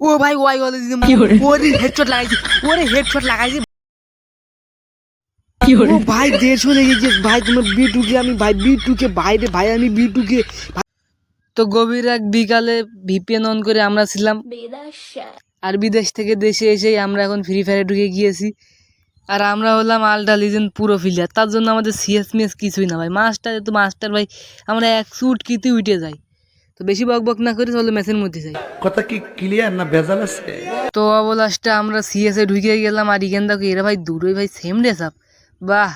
ও ভাই ওয়াই বলে দিদি ওরে হেডশট লাগাইছি ওরে হেডশট লাগাইছি। ও ভাই দেড়শো লেগেছে ভাই তোমার বিটুকে আমি ভাই বিটুকে বাইরে ভাই আমি বিটুকে তো গভীর এক বিকালে ভিপিএন অন করে আমরা ছিলাম। আর বিদেশ থেকে দেশে এসেই আমরা এখন ফ্রি ফায়ারে ঢুকে গিয়েছি। আর আমরা হলাম আলটা লিজেন্ড পুরো ফিল্ডার তার জন্য আমাদের সিএস মিএস কিছুই না ভাই। মাস্টার তো মাস্টার ভাই। আমরা এক সুট কিতে উঠে যাই। তো বেশি বক বক না করে চলো ম্যাচের মধ্যে যাই। কথা কি ক্লিয়ার না ভেজাল আছে? তো অবলাস্টে আমরা সিএসএ ঢুকে গেলাম আর ইগেন দেখো এরা ভাই দুটোই ভাই সেম ড্রেস আপ বাহ!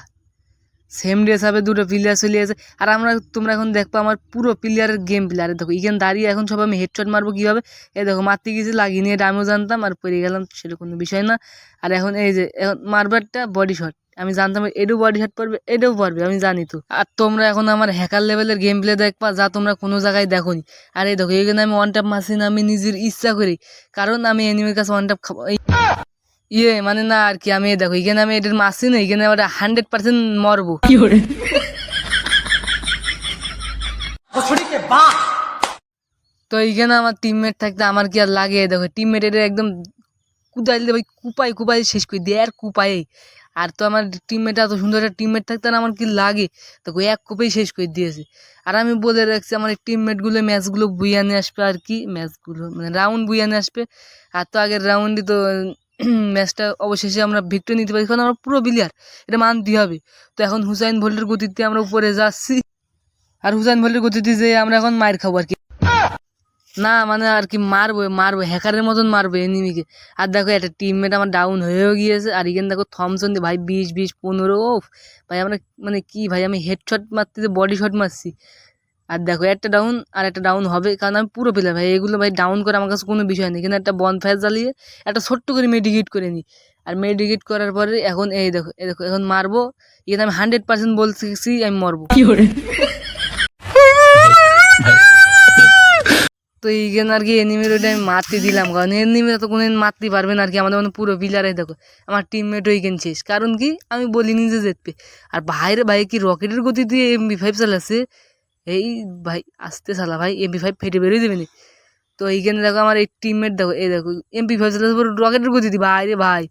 সেম ড্রেস আপে দুটো প্লেয়ার চলে আছে আর আমরা তোমরা এখন দেখব আমার পুরো প্লেয়ারের গেম প্লেয়ারে দেখো। ইগেন দাঁড়িয়ে এখন সব আমি হেডশট মারবো কীভাবে? এই দেখো মারতে গেছি লাগিয়ে নিয়ে আমিও জানতাম আর পড়ে গেলাম সেটা কোনো বিষয় না। আর এখন এই যে এখন মারবারটা বডি শট আমি জানতাম এটাও বডি শট পড়বে এটাও পারবে আমি জানি তো। আর তোমরা এখন আমার হ্যাকার লেভেলের গেম প্লে দেখবা যা তোমরা কোনো জায়গায় দেখোনি। আর এই দেখো এখানে আমি ওয়ান ট্যাপ মারছি না আমি নিজের ইচ্ছা করি। কারণ আমি এনিমের কাছে ওয়ান ট্যাপ খাব ইয়ে মানে না আর কি আমি দেখো এখানে আমি এটার মারছি না এখানে আবার হান্ড্রেড পার্সেন্ট মরবো। কি তো এইখানে আমার টিমমেট থাকতে আমার কি আর লাগে? দেখো টিমমেট এটা একদম কুদাইল দিয়ে ভাই কুপাই কুপাই শেষ করে দিয়ে আর কুপাই আর তো আমার টিমমেট এত সুন্দর একটা টিমমেট থাকতে না আমার কি লাগে? দেখো এক কোপেই শেষ করে দিয়েছে। আর আমি বলে রাখছি, আমার এই টিমমেটগুলো ম্যাচগুলো বুইয়া নিয়ে আসবে আর কি ম্যাচগুলো মানে রাউন্ড বুইয়া নিয়ে আসবে। আর তো আগের রাউন্ডে তো ম্যাচটা অবশেষে আমরা ভিক্টরি নিতে পারি, কারণ আমরা পুরো বিলিয়ার এটা মানতে হবে। তো এখন হুসাইন ভোল্টের গতিতে আমরা উপরে যাচ্ছি। আর হুসাইন ভোল্টের গতিতে যে আমরা এখন মায়ের খাব আর কি। না মানে আর কি মারবো মারবো হ্যাকারের মতন মারবো এনিমিকে আর দেখো একটা টিমমেট আমার ডাউন হয়েও গিয়েছে আর এখানে দেখো থমসন দিয়ে ভাই বিশ বিশ পনেরো ও ভাই আমরা মানে কি ভাই আমি হেডশট মারতে বডি শট মারছি। আর দেখো একটা ডাউন আর একটা ডাউন হবে কারণ আমি পুরো পেলাম ভাই এগুলো ভাই ডাউন করে আমার কাছে কোনো বিষয় নেই। কিন্তু একটা বন ফায়ার জ্বালিয়ে একটা ছোট্ট করে মেডিকেট করে নিই আর মেডিকেট করার পরে এখন এই দেখো এই দেখো এখন মারবো। এখানে আমি হান্ড্রেড পার্সেন্ট বলছি আমি মরবো। তো এইখানে আর কি এনিমির ওইটা আমি মারতে দিলাম। কারণ এনিমিরা তো কোনোদিন মারতে পারবে না আর কি। আমাদের মানে পুরো পিলারে দেখো, আমার টিমমেট ওইখান শেষ। কারণ কি? আমি বলি নিজে জিতবে আর ভাইরে ভাই, কি রকেটের গতি দিয়ে এমবি ফাইভ চালাচ্ছে এই ভাই, আসতে চালা ভাই এমবি ফাইভ ফেটে বেরিয়ে দেবে না। তো এইখানে দেখো আমার এই টিমমেট দেখো এই দেখো এমপি ফাইভ পুরো রকেটের গতি দি ভাই রে ভাই।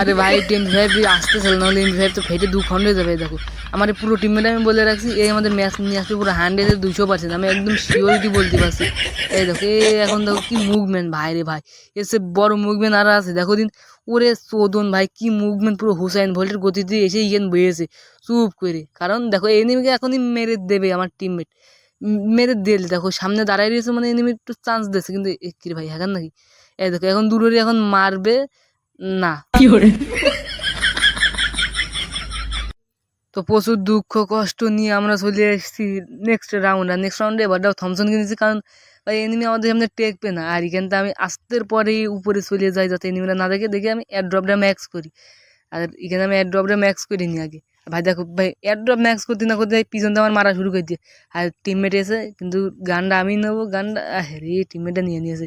আরে ভাই এমপি ফাইভ আসতে চাল নাহলে এমপি ফাইভ তো ফেটে দু খন্ড হয়ে যাবে দেখো। আমার এই পুরো টিমমেট আমি বলে রাখছি এই আমাদের ম্যাচ নিয়ে আসবে পুরো হান্ড্রেডে দুশো পার্সেন্ট আমি একদম শিওরিটি বলতে পারছি। এই দেখো এ এখন দেখো কি মুভমেন্ট ভাই রে ভাই। এসে বড় মুভমেন্ট আর আছে দেখো দিন। ওরে চোদন ভাই কি মুভমেন্ট পুরো হুসাইন ভোল্টের গতিতে এসে ইগেন বয়েছে চুপ করে কারণ দেখো এনিমিকে এখনই মেরে দেবে আমার টিমমেট মেরে দিল দেখো সামনে দাঁড়ায় রয়েছে মানে এনিমি একটু চান্স দিচ্ছে কিন্তু এ ভাই হ্যাঁ নাকি? এই দেখো এখন দূরেরই এখন মারবে না। কি করে? তো প্রচুর দুঃখ কষ্ট নিয়ে আমরা চলে এসেছি নেক্সট রাউন্ড আর নেক্সট রাউন্ডে এবার এবারটাও থমসন কিনেছি কারণ ভাই এনিমি আমাদের সামনে টেকবে না আর এখানটা আমি আসতের পরেই উপরে চলে যাই যাতে এনিমিরা না দেখে দেখে আমি এয়ারড্রপটা ম্যাক্স করি। আর এখানে আমি এয়ারড্রপটা ম্যাক্স করি নি আগে। ভাই দেখো ভাই এয়ারড্রপ ম্যাক্স করতে না করতে পিছন দিয়ে আমার মারা শুরু করে দিয়ে আর টিমমেট এসে কিন্তু গানটা আমি নেব গানটা রে টিমমেটটা নিয়ে নিয়েছে।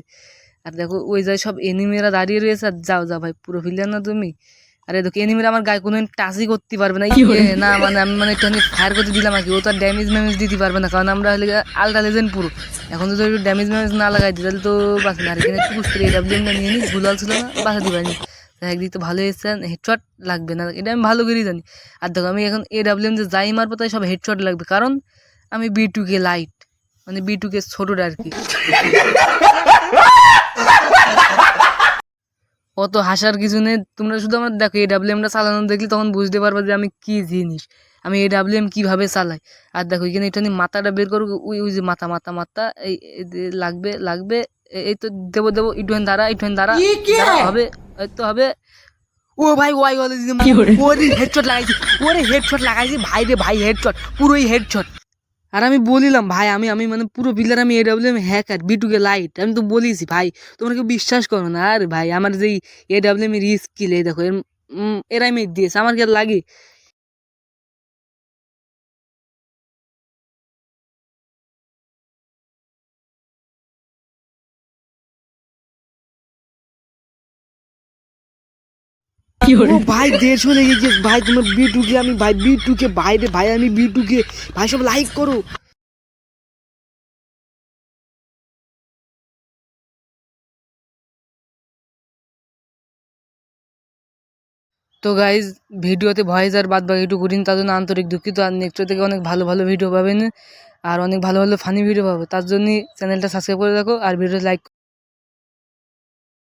আর দেখো ওই যায় সব এনিমিরা দাঁড়িয়ে রয়েছে আর যাও যাও ভাই পুরো ফিল্ডার না তুমি। আরে দেখো এনিমিরা আমার গায়ে কোনো টাচই করতে পারবে না। ইয়ে, না মানে আমি মানে একটু ফায়ার করতে দিলাম আর কি। ও তো আর ড্যামেজ ম্যামেজ দিতে পারবে না কারণ আমরা হলে আলট্রা লেজেন্ড পুরো। এখন যদি একটু ড্যামেজ ম্যামেজ না লাগাই দিই তাহলে তো বাস না আর এখানে একটু করে নিয়ে নিই ভুলাল ছিল না বাসা দিবানি। একদিক তো ভালো এসছে হেডশট লাগবে না এটা আমি ভালো করেই জানি। আর দেখো আমি এখন এ ডাব্লিউ এম যে যাই মারবো তাই সব হেডশট লাগবে কারণ আমি বি টু কে লাইট মানে বি টু কে ছোটোটা আর কি। অত হাসার কিছু নেই তোমরা শুধু আমার দেখো এই ডাব্লিউএমটা চালানো দেখলে তখন বুঝতে পারবে যে আমি কী জিনিস আমি এই ডাব্লিউএম কীভাবে চালাই। আর দেখো এখানে এটা নিয়ে মাথাটা বের করব ওই ওই যে মাথা মাথা মাথা এই লাগবে লাগবে এই তো দেবো দেবো ইটুয়েন দ্বারা ইটুয়েন দ্বারা হবে। তো হবে। ও ভাই ওয়াই বলে দিদি ওরে হেডশট লাগাইছি। ওরে হেডশট লাগাইছি। ভাই রে ভাই হেডশট পুরোই হেডশট আর আমি বলিলাম ভাই আমি আমি মানে পুরো বিলার আমি এডাব্লিউএম হ্যাকার বিটুকে লাইট আমি তো বলিছি ভাই তোমরা কেউ বিশ্বাস করো না। আর ভাই আমার যেই এডাব্লিউএম এর স্কিল এই দেখো এর এরাই মেয়ে দিয়েছে। আমার কে লাগে? ও ভাই গেছে। ভাই তোমার আমি ভাই বাইরে ভাই আমি ভাই সব লাইক করো। তো গাইজ ভিডিওতে ভয়েস আর বাদ বাকি একটু করিনি তার জন্য আন্তরিক দুঃখিত। আর নেক্সট থেকে অনেক ভালো ভালো ভিডিও পাবেন আর অনেক ভালো ভালো ফানি ভিডিও পাবো। তার জন্যই চ্যানেলটা সাবস্ক্রাইব করে রাখো আর ভিডিও লাইক